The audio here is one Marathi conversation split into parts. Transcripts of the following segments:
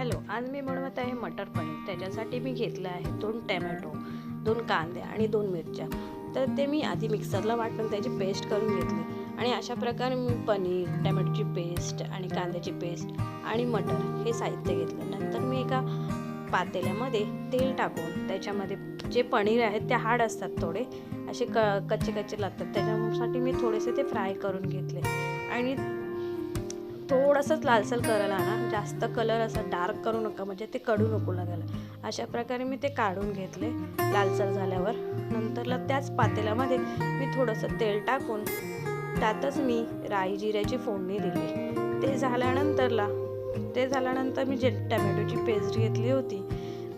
हॅलो आज मी बनवत आहे मटर पनीर. त्याच्यासाठी मी घेतलं आहे दोन टॅमॅटो दोन कांदे आणि दोन मिरच्या. तर ते मी आधी मिक्सरला वाटून त्याची पेस्ट करून घेतली. आणि अशा प्रकारे मी पनीर टॅमॅटोची पेस्ट आणि कांद्याची पेस्ट आणि मटर हे साहित्य घेतलं. नंतर मी एका पातेल्यामध्ये तेल टाकून त्याच्यामध्ये जे पनीर आहेत ते हाड असतात थोडे असे क कच्चे कच्चे लागतात. त्याच्यासाठी मी थोडेसे ते फ्राय करून घेतले. आणि थोडंसंच लालसर करायला ना जास्त कलर असा डार्क करू नका. म्हणजे ते कडू नको लागायला अशा प्रकारे मी ते काढून घेतले लालसर झाल्यावर. नंतरला त्याच पातेल्यामध्ये मी थोडंसं तेल टाकून त्यातच मी राई जिऱ्याची फोडणी दिली. ते झाल्यानंतरला ते झाल्यानंतर मी जे टमॅटोची पेस्ट घेतली होती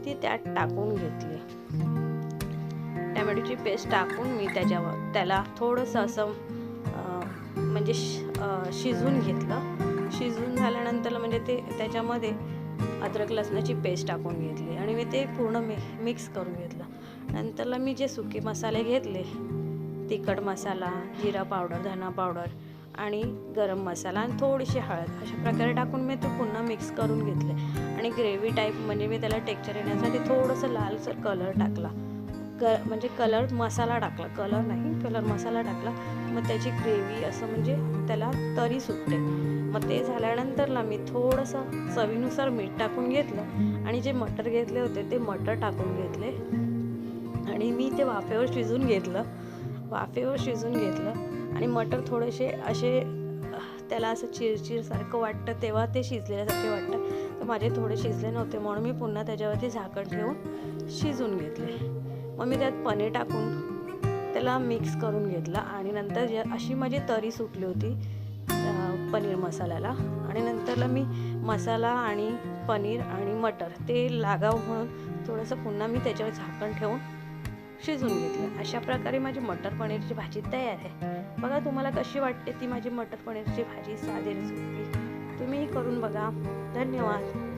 ती त्यात टाकून घेतली. टमॅटोची पेस्ट टाकून मी त्याच्यावर त्याला थोडंसं असं म्हणजे शिजून शिजवून घेतलं. शिजवून झाल्यानंतर म्हणजे ते त्याच्यामध्ये अद्रक लसणाची पेस्ट टाकून घेतली आणि मी ते पूर्ण मि मिक्स करून घेतलं. नंतरला मी जे सुके मसाले घेतले तिखट मसाला जिरा पावडर धना पावडर आणि गरम मसाला आणि थोडीशी हळद अशा प्रकारे टाकून मी ते पुन्हा मिक्स करून घेतले. आणि ग्रेव्ही टाईप म्हणजे मी त्याला टेक्चर येण्यासाठी थोडंसं लालसर कलर टाकला. क म्हणजे कलर मसाला टाकला. कलर नाही कलर मसाला टाकला. मग त्याची ग्रेव्ही असं म्हणजे त्याला तरी सुटते. मग ते झाल्यानंतरला मी थोडंसं चवीनुसार मीठ टाकून घेतलं आणि जे मटर घेतले होते ते मटर टाकून घेतले. आणि मी ते वाफेवर शिजून घेतलं. वाफेवर शिजून घेतलं आणि मटर थोडेसे असे त्याला असं चिरचिरसारखं वाटतं तेव्हा ते शिजलेल्यासारखे वाटतं. तर माझे थोडे शिजले नव्हते म्हणून मी पुन्हा त्याच्यावरती झाकण ठेवून शिजून घेतले. मग मी त्यात पनीर टाकून त्याला मिक्स करून घेतला आणि नंतर अशी माझी तरी सुटली होती पनीर मसाल्याला. आणि नंतरला मी मसाला आणि पनीर आणि मटर ते लागाव म्हणून थोडंसं पुन्हा मी त्याच्यावर झाकण ठेवून शिजून घेतलं. अशा प्रकारे माझी मटर पनीरची भाजी तयार आहे. बघा तुम्हाला कशी वाटते ती माझी मटर पनीरची भाजी साधी रेसिपी तुम्हीही करून बघा. धन्यवाद.